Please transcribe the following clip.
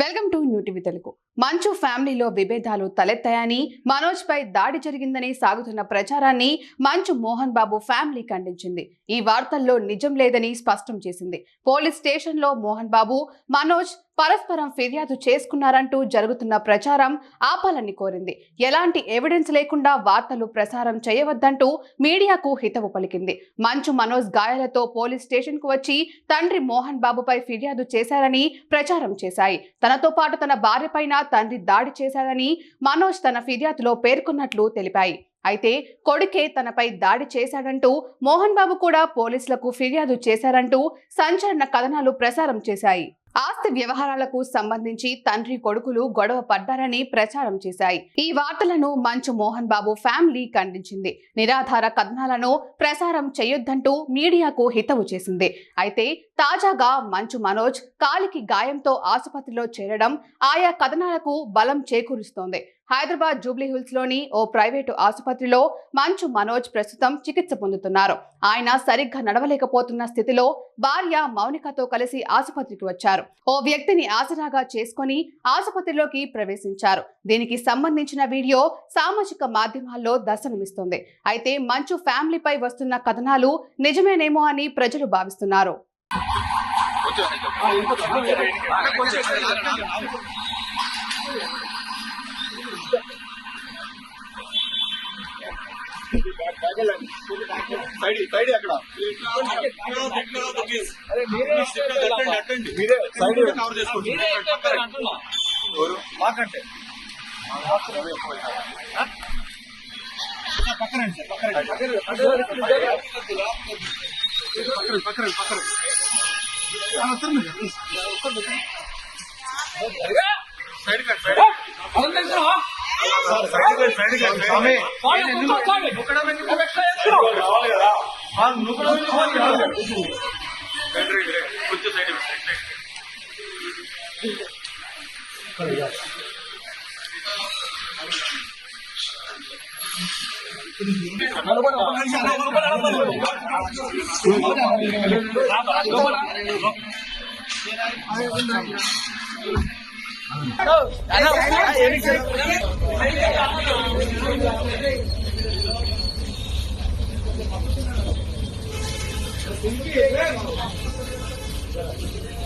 Welcome to new TV Telugu. Manchu ఫ్యామిలీలో విభేదాలు తలెత్తాయని మనోజ్ పై దాడి జరిగిందని సాగుతున్న ప్రచారాన్ని మంచు మోహన్ బాబు ఫ్యామిలీ ఖండించింది. ఈ వార్తల్లో నిజం లేదని స్పష్టం చేసింది. పోలీస్ స్టేషన్లో మోహన్ బాబు మనోజ్ పరస్పరం ఫిర్యాదు చేసుకున్నారంటూ జరుగుతున్న ప్రచారం ఆపాలని కోరింది. ఎలాంటి ఎవిడెన్స్ లేకుండా వార్తలు ప్రసారం చేయవద్దంటూ మీడియాకు హితవు పలికింది. మంచు మనోజ్ గాయాలతో పోలీస్ స్టేషన్కు వచ్చి తండ్రి మోహన్ బాబుపై ఫిర్యాదు చేశారని ప్రచారం చేశాయి. తనతో పాటు తన భార్యపైన తండ్రి దాడి చేశాడని మనోజ్ తన ఫిర్యాదులో పేర్కొన్నట్లు తెలిపాయి. అయితే కొడుకే తనపై దాడి చేశాడంటూ మోహన్ బాబు కూడా పోలీసులకు ఫిర్యాదు చేశారంటూ సంచలన కథనాలు ప్రసారం చేశాయి. ఆస్తి వ్యవహారాలకు సంబంధించి తండ్రి కొడుకులు గొడవ పడ్డారని ప్రచారం చేశాయి. ఈ వార్తలను మంచు మోహన్ బాబు ఫ్యామిలీ ఖండించింది. నిరాధార కథనాలను ప్రసారం చేయొద్దంటూ మీడియాకు హితవు చేసింది. అయితే తాజాగా మంచు మనోజ్ కాలికి గాయంతో ఆసుపత్రిలో చేరడం ఆయా కథనాలకు బలం చేకూరుస్తోంది. హైదరాబాద్ జూబ్లీహిల్స్లోని ఓ ప్రైవేటు ఆసుపత్రిలో మంచు మనోజ్ ప్రస్తుతం చికిత్స పొందుతున్నారు. ఆయన సరిగ్గా నడవలేకపోతున్న స్థితిలో భార్య మౌనికతో కలిసి ఆసుపత్రికి వచ్చారు. ఓ వ్యక్తిని ఆసరాగా చేసుకొని ఆసుపత్రిలోకి ప్రవేశించారు. దీనికి సంబంధించిన వీడియో సామాజిక మాధ్యమాల్లో దర్శనమిస్తుంది. అయితే మంచు ఫ్యామిలీపై వస్తున్న కథనాలు నిజమేనేమో అని ప్రజలు భావిస్తున్నారు. సైడ్ సైడ్ అక్కడ. మీరే సైడ్. కవర్ చేసుకోండి? మాకంటే. పక్కన పక్కన పక్కన పక్కన సైడ్ కట్ సైడ్ కొంచెం సైడ్ నిలబడి Así que, claro.